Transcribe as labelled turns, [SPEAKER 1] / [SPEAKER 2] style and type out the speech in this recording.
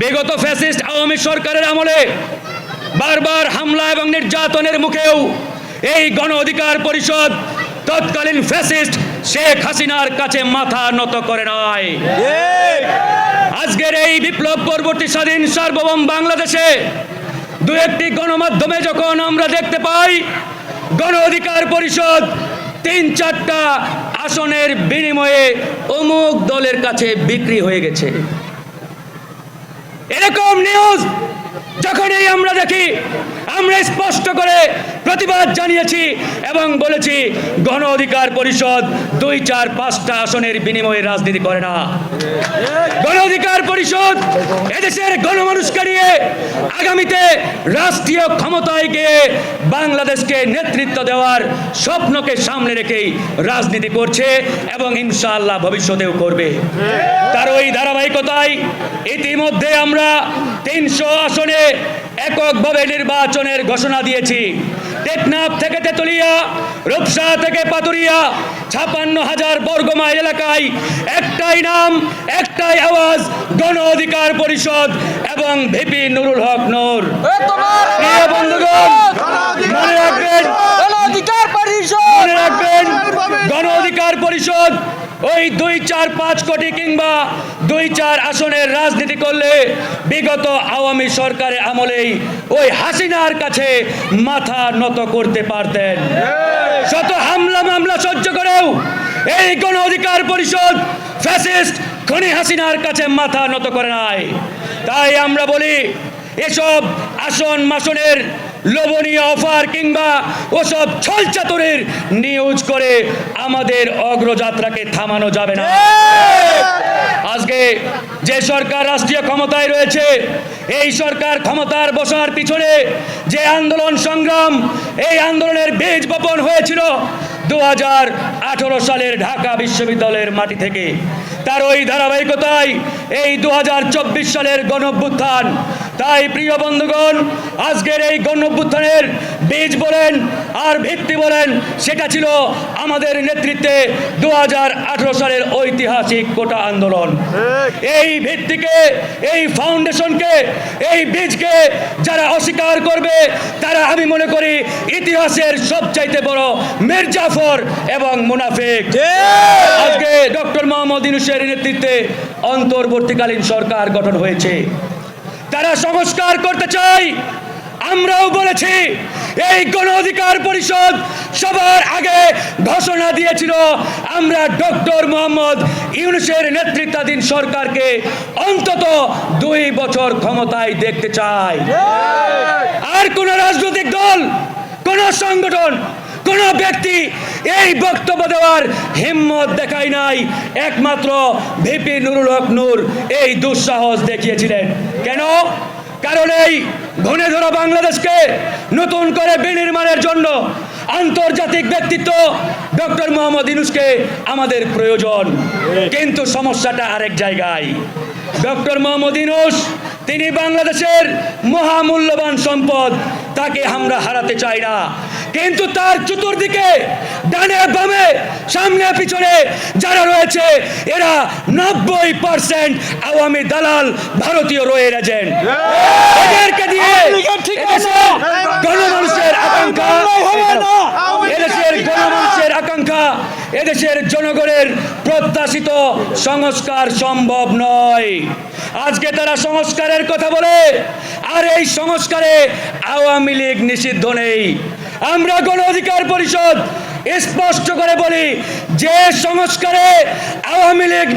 [SPEAKER 1] বিগত ফ্যাসিস্ট আওয়ামী সরকারের আমলে বারবার হামলা এবং নির্যাতনের মুখেও এই গণ অধিকার পরিষদ তৎকালীন ফ্যাসিস্ট শেখ হাসিনার কাছে মাথা নত করে নয় আজকের এই বিপ্লব পরবর্তী স্বাধীন সার্বভৌম বাংলাদেশে দু একটি গণমাধ্যমে যখন আমরা দেখতে পাই, গণ অধিকার পরিষদ তিন চারটা আসনের বিনিময়ে অমুক দলের কাছে বিক্রি হয়ে গেছে। এরকম নিউজ যখনই আমরা দেখি আমরা স্পষ্ট করে প্রতিবাদ জানিয়েছি এবং বলেছি, গণ অধিকার পরিষদ দুই চার পাঁচটা আসনের বিনিময়ে রাজনীতি করে না। গণ অধিকার পরিষদ এদেশের গণমানুষকে নিয়ে আগামীতে রাষ্ট্রীয় ক্ষমতায় গিয়ে বাংলাদেশকে নেতৃত্ব দেওয়ার স্বপ্নকে সামনে রেখেই রাজনীতি করছে এবং ইনশাআল্লাহ ভবিষ্যতেও করবে। তার ওই ধারাবাহিকতায় ইতিমধ্যে আমরা তিনশো আসনে এককভাবে নির্বাচনের ঘোষণা দিয়েছি। টেকনাফ থেকে তেতুলিয়া রূপসা থেকে পাতুরিয়া ছাপান্ন হাজার বর্গমাইল এলাকায় একটাই নাম একটাই আওয়াজ গণ অধিকার পরিষদ এবং ভিপি নুরুল হক নূর। বন্ধুগণ মনে রাখবেন
[SPEAKER 2] অধিকার পরিষদ
[SPEAKER 1] মনে রাখবেন গণ অধিকার পরিষদ ওই দুই চার পাঁচ কোটি কিংবা দুই চার আসনের রাজনীতি করলে বিগত আওয়ামী সরকারের আমলেই ওই হাসিনার কাছে মাথা নত করতে পারতেন। শত হামলা মামলা সহ্য করেও এই গণ অধিকার পরিষদ ফ্যাসিস্ট খনি হাসিনার কাছে মাথা নত করে নাই। তাই আমরা বলি এসব আসন মাসনের লোভনীয় অফার কিংবা ওসব ছল চাতুরের নিউজ করে আমাদের অগ্রযাত্রাকে থামানো যাবে না। আজকে যে সরকার রাষ্ট্রীয় ক্ষমতায় রয়েছে, এই সরকার ক্ষমতার বসার পিছনে যে আন্দোলন সংগ্রাম, এই আন্দোলনের বীজ বপন হয়েছিল দু হাজার আঠারো সালের ঢাকা বিশ্ববিদ্যালয়ের মাটি থেকে। তার ওই ধারাবাহিকতায় এই দু হাজার চব্বিশ সালের গণঅভ্যুত্থান তাই প্রিয় বন্ধুগণ আজকের এই গণঅভ্যুত্থানের বীজ বলেন আর ভিত্তি বলেন সেটা ছিল আমাদের নেতৃত্বে দু হাজার আঠেরো সালের ঐতিহাসিক কোটা আন্দোলন। এই ভিত্তিকে এই ফাউন্ডেশনকে এই বীজকে যারা অস্বীকার করবে তারা আমি মনে করি ইতিহাসের সবচাইতে বড় মির্জাফর এবং মুনাফিক। আজকে ডক্টর মোহাম্মদ ইউনুসের নেতৃত্বে অন্তর্বর্তীকালীন সরকার গঠন হয়েছে। তারা সংস্কার করতে চাই আমরাও বলেছি এই গণ অধিকার পরিষদ সবার আগে ঘোষণা দিয়েছিল আমরা ডক্টর মোহাম্মদ ইউনুসের নেতৃত্বাধীন সরকারকে অন্তত দুই বছর ক্ষমতায় দেখতে চাই। আর কোন রাজনৈতিক দল কোন সংগঠন কোন ব্যক্তি এই বক্তব্য দেওয়ার হিম্মত দেখায় নাই। একমাত্র ভিপি নুরুল হক নূর এই দুঃসাহস দেখিয়েছিলেন। কেন? কারণ এই ঘনে ধরা বাংলাদেশকে নতুন করে বিনির্মাণের জন্য আন্তর্জাতিক ব্যক্তিত্ব ডক্টর মোহাম্মদ ইনুসকে আমাদের প্রয়োজন। কিন্তু সমস্যাটা আরেক জায়গায়। ডক্টর মোহাম্মদ ইনুস তিনি বাংলাদেশের মহামূল্যবান সম্পদ তাকে আমরা হারাতে চাই না। কিন্তু তার চতুর্দিকে ডানে বামে সামনে পিছনে যারা রয়েছে এরা নব্বই পার্সেন্ট আওয়ামী দালাল ভারতীয় রয়ে এজেন্ট এদেরকে দিয়ে গণমানুষের আকাঙ্ক্ষা এদেশের গণমানুষের আকাঙ্ক্ষা এদেশের জনগণের প্রত্যাশিত সংস্কার সম্ভব নয়। আজকে তারা সংস্কারের কথা বলে আর এই সংস্কারে আওয়ামী লীগ নিষিদ্ধ নেই। আমরা গণ অধিকার পরিষদ স্পষ্ট করে বলি যে সংস্কারে আওয়ামী লীগ